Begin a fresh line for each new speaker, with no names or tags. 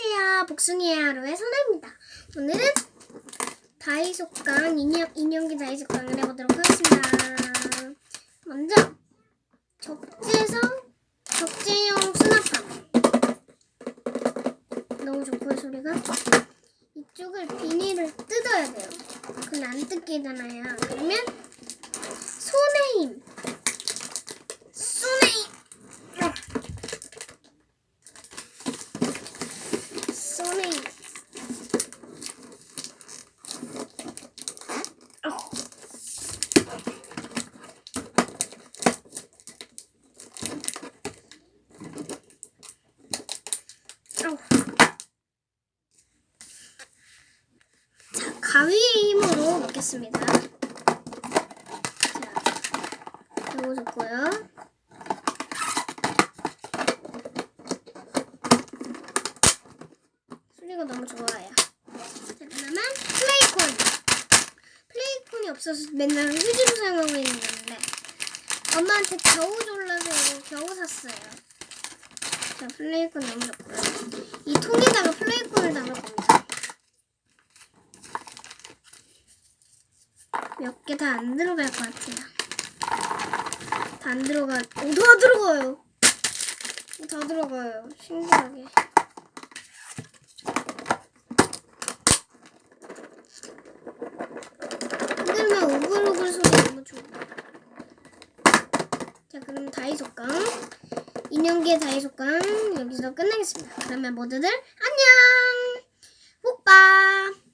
안녕하세요. 복숭이의 하루의 선아입니다. 오늘은 다이소깡 인형, 인형기 다이소깡을 해보도록 하겠습니다. 먼저 적재성 적재형 수납함 너무 좋고요 소리가 이쪽을 비닐을 뜯어야 돼요. 그건 안 뜯기잖아요. 그러면 손의 힘 손의 힘 손에 어. 어. 자, 가위의 힘으로 먹겠습니다. 자, 좋고요. 소리가 너무 좋아요. 자, 그러면 플레이콘. 플레이콘이 없어서 맨날 휴지로 사용하고 있는 건데 엄마한테 겨우 졸라서 겨우 샀어요. 자, 플레이콘 좋고요. 이 통에다가 플레이콘을 담을 겁니다. 몇 개 다 안 들어갈 것 같아요. 다 안 들어가. 오, 다 들어가요. 오, 다 들어가요. 신기하게. 흔들면 오글오글 소리 너무 좋아. 자, 그럼 다이소깡 인형계 다이소강 여기서 끝내겠습니다. 그러면 모두들 안녕! 훅빠!